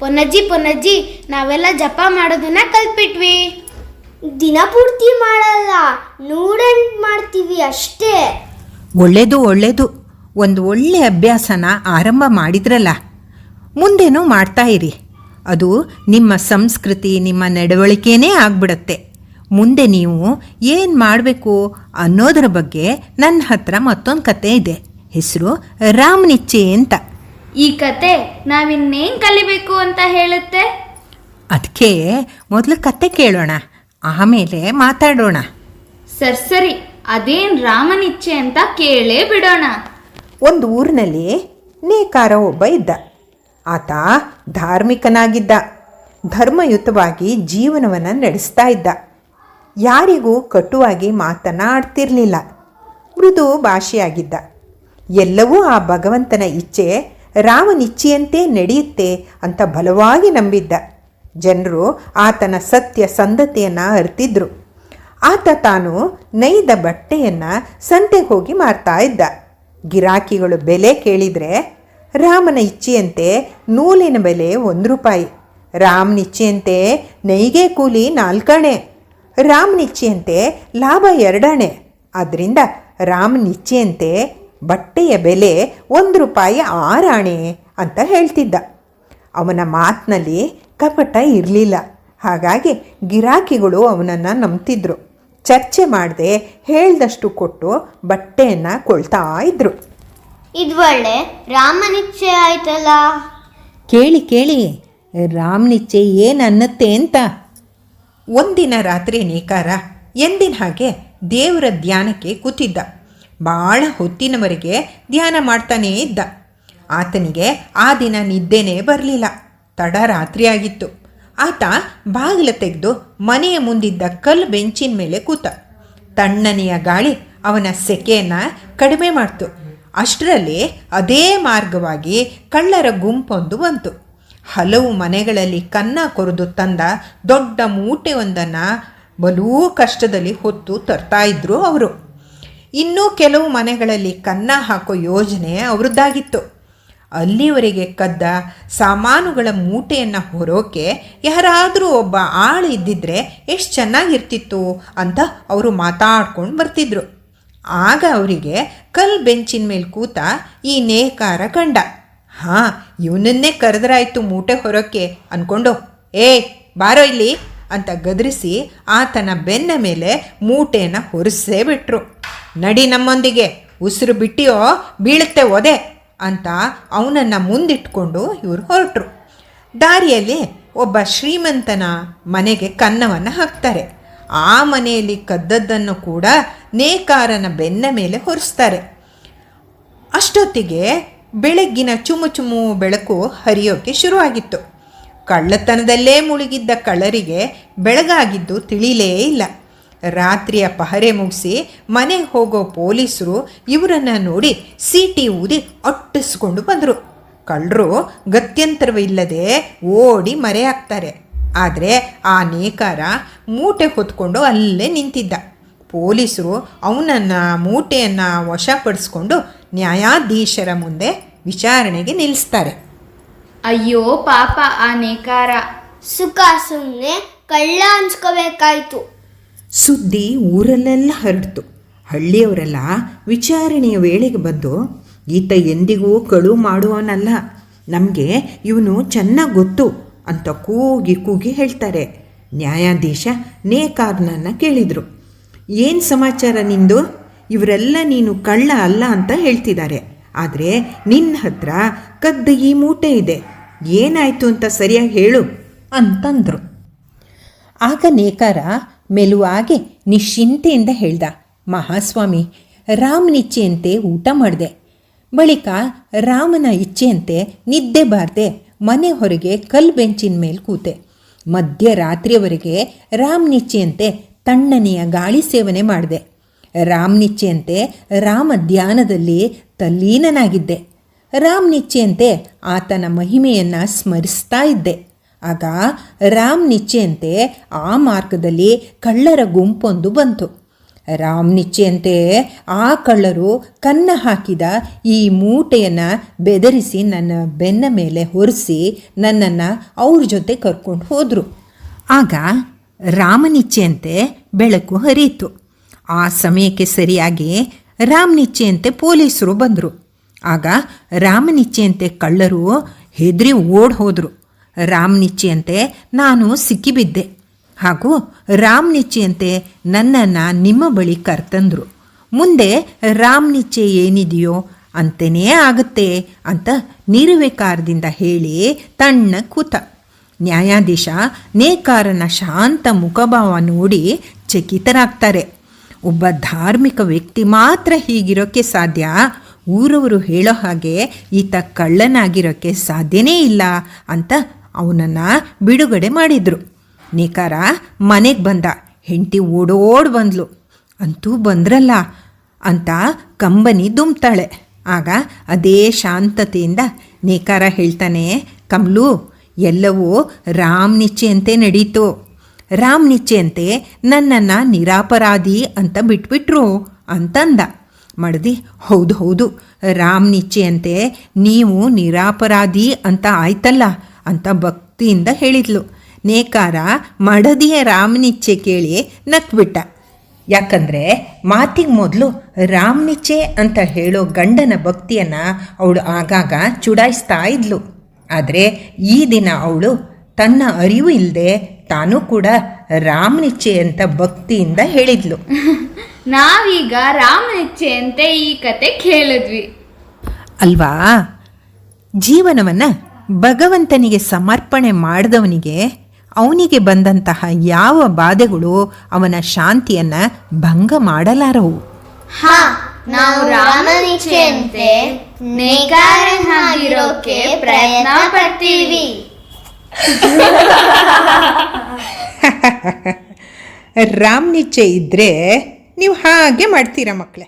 ಪೊನ್ನಜ್ಜಿ ಪೊನ್ನಜ್ಜಿ ನಾವೆಲ್ಲ ಜಪ ಮಾಡೋದನ್ನ ಕಲ್ತ್ಬಿಟ್ವಿ. ದಿನ ಪೂರ್ತಿ ಮಾಡಲ್ಲ ನೂರೆಂಟು ಮಾಡ್ತೀವಿ ಅಷ್ಟೇ. ಒಳ್ಳೇದು ಒಳ್ಳೇದು. ಒಂದು ಒಳ್ಳೆ ಅಭ್ಯಾಸನ ಆರಂಭ ಮಾಡಿದ್ರಲ್ಲ ಮುಂದೇನೂ ಮಾಡ್ತಾ ಇರಿ. ಅದು ನಿಮ್ಮ ಸಂಸ್ಕೃತಿ ನಿಮ್ಮ ನಡವಳಿಕೆನೇ ಆಗ್ಬಿಡತ್ತೆ. ಮುಂದೆ ನೀವು ಏನು ಮಾಡಬೇಕು ಅನ್ನೋದ್ರ ಬಗ್ಗೆ ನನ್ನ ಹತ್ರ ಮತ್ತೊಂದು ಕತೆ ಇದೆ. ಹೆಸರು ರಾಮನಿಚ್ಚೆ ಅಂತ. ಈ ಕತೆ ನಾವಿನ್ನೇನ್ ಕಲಿಬೇಕು ಅಂತ ಹೇಳುತ್ತೆ? ಅದಕ್ಕೆ ಮೊದಲು ಕತೆ ಕೇಳೋಣ ಆಮೇಲೆ ಮಾತಾಡೋಣ. ಸರ್ ಸರಿ. ಅದೇನ್ ರಾಮನಿಚ್ಛೆ ಅಂತ ಕೇಳೇ ಬಿಡೋಣ. ಒಂದು ಊರಿನಲ್ಲಿ ನೇಕಾರ ಒಬ್ಬ ಇದ್ದ. ಆತ ಧಾರ್ಮಿಕನಾಗಿದ್ದ. ಧರ್ಮಯುತವಾಗಿ ಜೀವನವನ್ನು ನಡೆಸ್ತಾ ಇದ್ದ. ಯಾರಿಗೂ ಕಟುವಾಗಿ ಮಾತನಾಡ್ತಿರ್ಲಿಲ್ಲ. ಮೃದು ಭಾಷೆಯಾಗಿದ್ದ. ಎಲ್ಲವೂ ಆ ಭಗವಂತನ ಇಚ್ಛೆ ರಾಮನಿಚ್ಛೆಯಂತೆ ನಡೆಯುತ್ತೆ ಅಂತ ಬಲವಾಗಿ ನಂಬಿದ್ದ. ಜನರು ಆತನ ಸತ್ಯ ಸಂಧತೆಯನ್ನು ಅರ್ತಿದ್ರು. ಆತ ತಾನು ನೈದ ಬಟ್ಟೆಯನ್ನು ಸಂತೆಗೆ ಹೋಗಿ ಮಾರ್ತಾ ಇದ್ದ. ಗಿರಾಕಿಗಳು ಬೆಲೆ ಕೇಳಿದರೆ ರಾಮನ ಇಚ್ಛೆಯಂತೆ ನೂಲಿನ ಬೆಲೆ ಒಂದು ರೂಪಾಯಿ. ರಾಮನಿಚ್ಛೆಯಂತೆ ನೈಗೆ ಕೂಲಿ ನಾಲ್ಕಣೆ. ರಾಮನಿಚ್ಛೆಯಂತೆ ಲಾಭ ಎರಡಣೆ. ಆದ್ದರಿಂದ ರಾಮನ ಇಚ್ಛೆಯಂತೆ ಬಟ್ಟೆಯ ಬೆಲೆ ಒಂದು ರೂಪಾಯಿ ಆರಾಣೆ ಅಂತ ಹೇಳ್ತಿದ್ದ. ಅವನ ಮಾತಿನಲ್ಲಿ ಕಪಟ ಇರಲಿಲ್ಲ. ಹಾಗಾಗಿ ಗಿರಾಕಿಗಳು ಅವನನ್ನು ನಂಬ್ತಿದ್ರು. ಚರ್ಚೆ ಮಾಡದೆ ಹೇಳ್ದಷ್ಟು ಕೊಟ್ಟು ಬಟ್ಟೆಯನ್ನು ಕೊಳ್ತಾ ಇದ್ರು. ಇದು ಒಳ್ಳೆ ರಾಮನಿಚ್ಛೆ ಆಯ್ತಲ್ಲ? ಕೇಳಿ ಕೇಳಿ ರಾಮನಿಚ್ಚೆ ಏನು ಅನ್ನತ್ತೆ ಅಂತ. ಒಂದಿನ ರಾತ್ರಿ ನೇಕಾರ ಎಂದಿನ ಹಾಗೆ ದೇವರ ಧ್ಯಾನಕ್ಕೆ ಕೂತಿದ್ದ. ಭಾಳ ಹೊತ್ತಿನವರೆಗೆ ಧ್ಯಾನ ಮಾಡ್ತಾನೇ ಇದ್ದ. ಆತನಿಗೆ ಆ ದಿನ ನಿದ್ದೆನೇ ಬರಲಿಲ್ಲ. ತಡ ರಾತ್ರಿ ಆಗಿತ್ತು. ಆತ ಬಾಗಿಲ ತೆಗೆದು ಮನೆಯ ಮುಂದಿದ್ದ ಕಲ್ಲು ಬೆಂಚಿನ ಮೇಲೆ ಕೂತ. ತಣ್ಣನೆಯ ಗಾಳಿ ಅವನ ಸೆಕೆಯನ್ನು ಕಡಿಮೆ ಮಾಡ್ತು. ಅಷ್ಟರಲ್ಲಿ ಅದೇ ಮಾರ್ಗವಾಗಿ ಕಳ್ಳರ ಗುಂಪೊಂದು ಬಂತು. ಹಲವು ಮನೆಗಳಲ್ಲಿ ಕನ್ನ ಕೊರೆದು ತಂದ ದೊಡ್ಡ ಮೂಟೆಯೊಂದನ್ನು ಬಲೂ ಕಷ್ಟದಲ್ಲಿ ಹೊತ್ತು ತರ್ತಾ ಇದ್ರು ಅವರು. ಇನ್ನೂ ಕೆಲವು ಮನೆಗಳಲ್ಲಿ ಕನ್ನ ಹಾಕೋ ಯೋಜನೆ ಅವರದ್ದಾಗಿತ್ತು. ಅಲ್ಲಿವರೆಗೆ ಕದ್ದ ಸಾಮಾನುಗಳ ಮೂಟೆಯನ್ನು ಹೊರೋಕೆ ಯಾರಾದರೂ ಒಬ್ಬ ಆಳು ಇದ್ದಿದ್ರೆ ಎಷ್ಟು ಚೆನ್ನಾಗಿರ್ತಿತ್ತು ಅಂತ ಅವರು ಮಾತಾಡ್ಕೊಂಡು ಬರ್ತಿದ್ರು. ಆಗ ಅವರಿಗೆ ಕಲ್ ಬೆಂಚಿನ ಮೇಲೆ ಕೂತ ಈ ನೇಕಾರ ಕಂಡ. ಹಾಂ, ಇವನನ್ನೇ ಕರೆದ್ರಾಯ್ತು ಮೂಟೆ ಹೊರೋಕೆ ಅಂದ್ಕೊಂಡು ಏ, ಬಾರೋ ಇಲ್ಲಿ ಅಂತ ಗದರಿಸಿ ಆತನ ಬೆನ್ನ ಮೇಲೆ ಮೂಟೆಯನ್ನು ಹೊರಿಸೇ ಬಿಟ್ರು. ನಡಿ ನಮ್ಮೊಂದಿಗೆ, ಉಸಿರು ಬಿಟ್ಟಿಯೋ ಬೀಳುತ್ತೆ ಒದೆ ಅಂತ ಅವನನ್ನು ಮುಂದಿಟ್ಕೊಂಡು ಇವರು ಹೊರಟರು. ದಾರಿಯಲ್ಲಿ ಒಬ್ಬ ಶ್ರೀಮಂತನ ಮನೆಗೆ ಕನ್ನವನ್ನು ಹಾಕ್ತಾರೆ. ಆ ಮನೆಯಲ್ಲಿ ಕದ್ದದ್ದನ್ನು ಕೂಡ ನೇಕಾರನ ಬೆನ್ನ ಮೇಲೆ ಹೊರಿಸ್ತಾರೆ. ಅಷ್ಟೊತ್ತಿಗೆ ಬೆಳಗ್ಗಿನ ಚುಮು ಚುಮು ಬೆಳಕು ಹರಿಯೋಕ್ಕೆ ಶುರುವಾಗಿತ್ತು. ಕಳ್ಳತನದಲ್ಲೇ ಮುಳುಗಿದ್ದ ಕಳ್ಳರಿಗೆ ಬೆಳಗಾಗಿದ್ದು ತಿಳಿಲೇ ಇಲ್ಲ. ರಾತ್ರಿಯ ಪಹರೆ ಮುಗಿಸಿ ಮನೆಗೆ ಹೋಗೋ ಪೊಲೀಸರು ಇವರನ್ನು ನೋಡಿ ಸೀಟಿ ಊದಿ ಅಟ್ಟಿಸ್ಕೊಂಡು ಬಂದರು. ಕಳ್ಳರು ಗತ್ಯಂತರವಿಲ್ಲದೆ ಓಡಿ ಮರೆಯಾಗ್ತಾರೆ ಆದರೆ ಆ ನೇಕಾರ ಮೂಟೆ ಹೊತ್ಕೊಂಡು ಅಲ್ಲೇ ನಿಂತಿದ್ದ. ಪೊಲೀಸರು ಅವನನ್ನು ಮೂಟೆಯನ್ನು ವಶಪಡಿಸ್ಕೊಂಡು ನ್ಯಾಯಾಧೀಶರ ಮುಂದೆ ವಿಚಾರಣೆಗೆ ನಿಲ್ಲಿಸ್ತಾರೆ. ಅಯ್ಯೋ ಪಾಪ ಆ ನೇಕಾರ. ಸುಖ ಸುಮ್ಮನೆ ಕಳ್ಳ ಅನ್ಸ್ಕೋಬೇಕಾಯ್ತು. ಸುದ್ದಿ ಊರಲ್ಲೆಲ್ಲ ಹರಡ್ತು. ಹಳ್ಳಿಯವರೆಲ್ಲ ವಿಚಾರಣೆಯ ವೇಳೆಗೆ ಬಂದು, ಈತ ಎಂದಿಗೂ ಕಳು ಮಾಡುವನಲ್ಲ. ನಮಗೆ ಇವನು ಚೆನ್ನಾಗಿ ಗೊತ್ತು ಅಂತ ಕೂಗಿ ಕೂಗಿ ಹೇಳ್ತಾರೆ. ನ್ಯಾಯಾಧೀಶ ನೇಕಾರ್ನನ್ನು ಕೇಳಿದರು. ಏನು ಸಮಾಚಾರ ನಿಂದು? ಇವರೆಲ್ಲ ನೀನು ಕಳ್ಳ ಅಲ್ಲ ಅಂತ ಹೇಳ್ತಿದ್ದಾರೆ. ಆದರೆ ನಿನ್ನ ಹತ್ರ ಕದ್ದ ಈ ಮೂಟೆ ಇದೆ. ಏನಾಯಿತು ಅಂತ ಸರಿಯಾಗಿ ಹೇಳು ಅಂತಂದರು. ಆಗ ನೇಕಾರ ಮೆಲುವಾಗಿ ನಿಶ್ಚಿಂತೆಯಿಂದ ಹೇಳ್ದ, ಮಹಾಸ್ವಾಮಿ ರಾಮನ ಇಚ್ಛೆಯಂತೆ ಊಟ ಮಾಡಿದೆ. ಬಳಿಕ ರಾಮನ ಇಚ್ಛೆಯಂತೆ ನಿದ್ದೆ ಬಾರದೆ ಮನೆ ಹೊರಗೆ ಕಲ್ಲು ಬೆಂಚಿನ ಮೇಲೆ ಕೂತೆ. ಮಧ್ಯರಾತ್ರಿಯವರೆಗೆ ರಾಮನಿಚ್ಛೆಯಂತೆ ತಣ್ಣನೆಯ ಗಾಳಿ ಸೇವನೆ ಮಾಡಿದೆ. ರಾಮನಿಚ್ಛೆಯಂತೆ ರಾಮ ಧ್ಯಾನದಲ್ಲಿ ತಲ್ಲೀನನಾಗಿದ್ದೆ. ರಾಮನಿಚ್ಛೆಯಂತೆ ಆತನ ಮಹಿಮೆಯನ್ನು ಸ್ಮರಿಸ್ತಾ ಇದ್ದೆ. ಆಗ ರಾಮ್ ನಿಚ್ಚೆಯಂತೆ ಆ ಮಾರ್ಗದಲ್ಲಿ ಕಳ್ಳರ ಗುಂಪೊಂದು ಬಂತು. ರಾಮ್ ನಿಚ್ಚೆಯಂತೆ ಆ ಕಳ್ಳರು ಕನ್ನ ಹಾಕಿದ ಈ ಮೂಟೆಯನ್ನು ಬೆದರಿಸಿ ನನ್ನ ಬೆನ್ನ ಮೇಲೆ ಹೊರಿಸಿ ನನ್ನನ್ನು ಅವ್ರ ಜೊತೆ ಕರ್ಕೊಂಡು ಹೋದರು. ಆಗ ರಾಮನಿಚ್ಚೆಯಂತೆ ಬೆಳಕು ಹರಿಯಿತು. ಆ ಸಮಯಕ್ಕೆ ಸರಿಯಾಗಿ ರಾಮನಿಚ್ಚೆಯಂತೆ ಪೊಲೀಸರು ಬಂದರು. ಆಗ ರಾಮನಿಚ್ಚೆಯಂತೆ ಕಳ್ಳರು ಹೆದರಿ ಓಡ್ ಹೋದರು. ರಾಮನಿಚ್ಚೆಯಂತೆ ನಾನು ಸಿಕ್ಕಿಬಿದ್ದೆ. ಹಾಗೂ ರಾಮನಿಚ್ಚೆಯಂತೆ ನನ್ನನ್ನು ನಿಮ್ಮ ಬಳಿ ಕರ್ತಂದ್ರು. ಮುಂದೆ ರಾಮನಿಚ್ಚೆ ಏನಿದೆಯೋ ಅಂತನೇ ಆಗುತ್ತೆ ಅಂತ ನಿರ್ವಿಕಾರದಿಂದ ಹೇಳಿ ತಣ್ಣ ಕೂತ. ನ್ಯಾಯಾಧೀಶ ನೇಕಾರನ ಶಾಂತ ಮುಖಭಾವ ನೋಡಿ ಚಕಿತರಾಗ್ತಾರೆ. ಒಬ್ಬ ಧಾರ್ಮಿಕ ವ್ಯಕ್ತಿ ಮಾತ್ರ ಹೀಗಿರೋಕ್ಕೆ ಸಾಧ್ಯ? ಊರವರು ಹೇಳೋ ಹಾಗೆ ಈತ ಕಳ್ಳನಾಗಿರೋಕ್ಕೆ ಸಾಧ್ಯನೇ ಇಲ್ಲ ಅಂತ ಅವನನ್ನು ಬಿಡುಗಡೆ ಮಾಡಿದರು. ನೇಕಾರ ಮನೆಗೆ ಬಂದ. ಹೆಂಡತಿ ಓಡೋಡ್ ಬಂದ್ಲು. ಅಂತೂ ಬಂದ್ರಲ್ಲ ಅಂತ ಕಂಬನಿ ದುಮ್ತಾಳೆ. ಆಗ ಅದೇ ಶಾಂತತೆಯಿಂದ ನೇಕಾರ ಹೇಳ್ತಾನೆ, ಕಮಲು, ಎಲ್ಲವೂ ರಾಮ್ ನಿಚ್ಚೆಯಂತೆ ನಡೀತು. ರಾಮ್ ನಿಚ್ಚೆಯಂತೆ ನನ್ನನ್ನು ನಿರಾಪರಾಧಿ ಅಂತ ಬಿಟ್ಬಿಟ್ರು ಅಂತಂದ. ಮಡದಿ, ಹೌದು ಹೌದು. ರಾಮ್ ನಿಚ್ಚೆಯಂತೆ ನೀವು ನಿರಾಪರಾಧಿ ಅಂತ ಆಯ್ತಲ್ಲ. ಅಂತ ಭಕ್ತಿಯಿಂದ ಹೇಳಿದ್ಲು. ನೇಕಾರ ಮಡದಿಯ ರಾಮನಿಚ್ಛೆ ಕೇಳಿ ನಕ್ಬಿಟ್ಟ. ಯಾಕಂದರೆ ಮಾತಿಗೆ ಮೊದಲು ರಾಮನಿಚ್ಛೆ ಅಂತ ಹೇಳೋ ಗಂಡನ ಭಕ್ತಿಯನ್ನು ಅವಳು ಆಗಾಗ ಚುಡಾಯಿಸ್ತಾ ಇದ್ಲು. ಆದರೆ ಈ ದಿನ ಅವಳು ತನ್ನ ಅರಿವು ಇಲ್ಲದೆ ತಾನೂ ಕೂಡ ರಾಮನಿಚ್ಛೆ ಅಂತ ಭಕ್ತಿಯಿಂದ ಹೇಳಿದ್ಲು. ನಾವೀಗ ರಾಮನಿಚ್ಛೆಯಂತೆ ಈ ಕತೆ ಕೇಳಿದ್ವಿ. ಅಲ್ವಾ? ಜೀವನವನ್ನು ಭಗವಂತನಿಗೆ ಸಮರ್ಪಣೆ ಮಾಡಿದವನಿಗೆ ಅವನಿಗೆ ಬಂದಂತಹ ಯಾವ ಬಾಧೆಗಳು ಅವನ ಶಾಂತಿಯನ್ನ ಭಂಗ ಮಾಡಲಾರವು? ಹಾ ನಾವು ರಾಮನಿಚ್ಛೆಯಂತೆ ನೇಕಾರನಾಗಿರೋಕೆ ಪ್ರಯತ್ನ ಪಡ್ತೀವಿ. ಇದ್ರೆ ನೀವು ಹಾಗೆ ಮಾಡ್ತೀರಾ ಮಕ್ಕಳೇ